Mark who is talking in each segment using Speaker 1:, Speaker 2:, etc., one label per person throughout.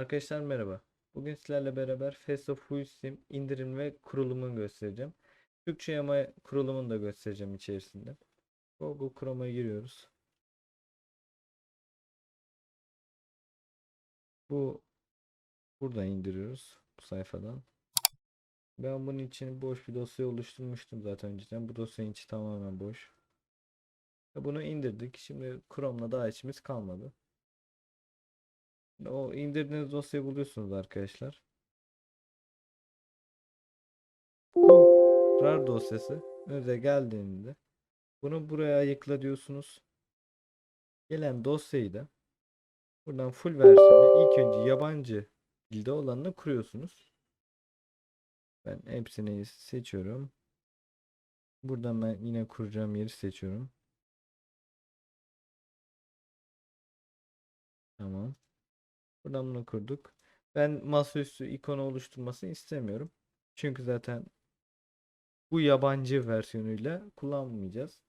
Speaker 1: Arkadaşlar merhaba. Bugün sizlerle beraber Fast of Sim indirim ve kurulumunu göstereceğim. Türkçe yama kurulumunu da göstereceğim içerisinde. Google Chrome'a giriyoruz. Bu buradan indiriyoruz bu sayfadan. Ben bunun için boş bir dosya oluşturmuştum zaten önceden. Bu dosyanın içi tamamen boş. Bunu indirdik. Şimdi Chrome'la daha işimiz kalmadı. O indirdiğiniz dosyayı buluyorsunuz arkadaşlar. Bu RAR dosyası önünüze geldiğinde bunu buraya ayıkla diyorsunuz. Gelen dosyayı da buradan full versiyonu ilk önce yabancı dilde olanını kuruyorsunuz. Ben hepsini seçiyorum. Buradan ben yine kuracağım yeri seçiyorum. Buradan bunu kurduk. Ben masaüstü ikonu oluşturmasını istemiyorum. Çünkü zaten bu yabancı versiyonuyla kullanmayacağız.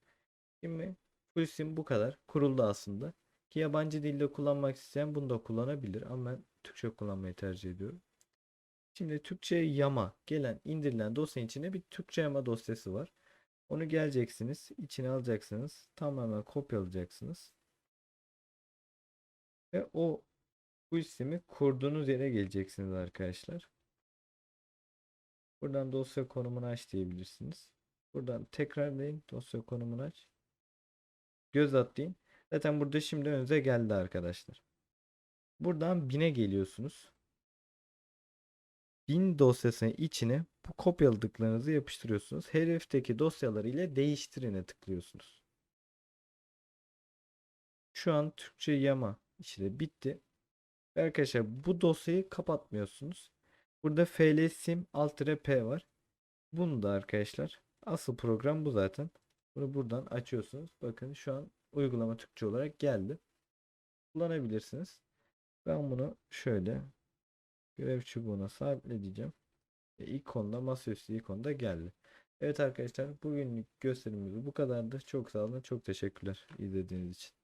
Speaker 1: Şimdi FullSim bu kadar. Kuruldu aslında. Ki yabancı dilde kullanmak isteyen bunu da kullanabilir. Ama ben Türkçe kullanmayı tercih ediyorum. Şimdi Türkçe yama gelen indirilen dosyanın içinde bir Türkçe yama dosyası var. Onu geleceksiniz. içine alacaksınız. Tamamen kopyalayacaksınız. Ve o bu ismi kurduğunuz yere geleceksiniz arkadaşlar. Buradan dosya konumunu aç diyebilirsiniz. Buradan tekrarlayın dosya konumunu aç. Göz atlayın. Zaten burada şimdi önünüze geldi arkadaşlar. Buradan bine geliyorsunuz. Bin dosyasının içine bu kopyaladıklarınızı yapıştırıyorsunuz. Hedefteki dosyalar ile değiştirine tıklıyorsunuz. Şu an Türkçe yama işi bitti. Arkadaşlar bu dosyayı kapatmıyorsunuz. Burada FLSim alt P var. Bunu da arkadaşlar asıl program bu zaten. Bunu buradan açıyorsunuz. Bakın şu an uygulama Türkçe olarak geldi. Kullanabilirsiniz. Ben bunu şöyle görev çubuğuna sabitleyeceğim. Ve ikonda masaüstü ikonda geldi. Evet arkadaşlar bugünlük gösterimimiz bu kadardı. Çok sağ olun. Çok teşekkürler izlediğiniz için.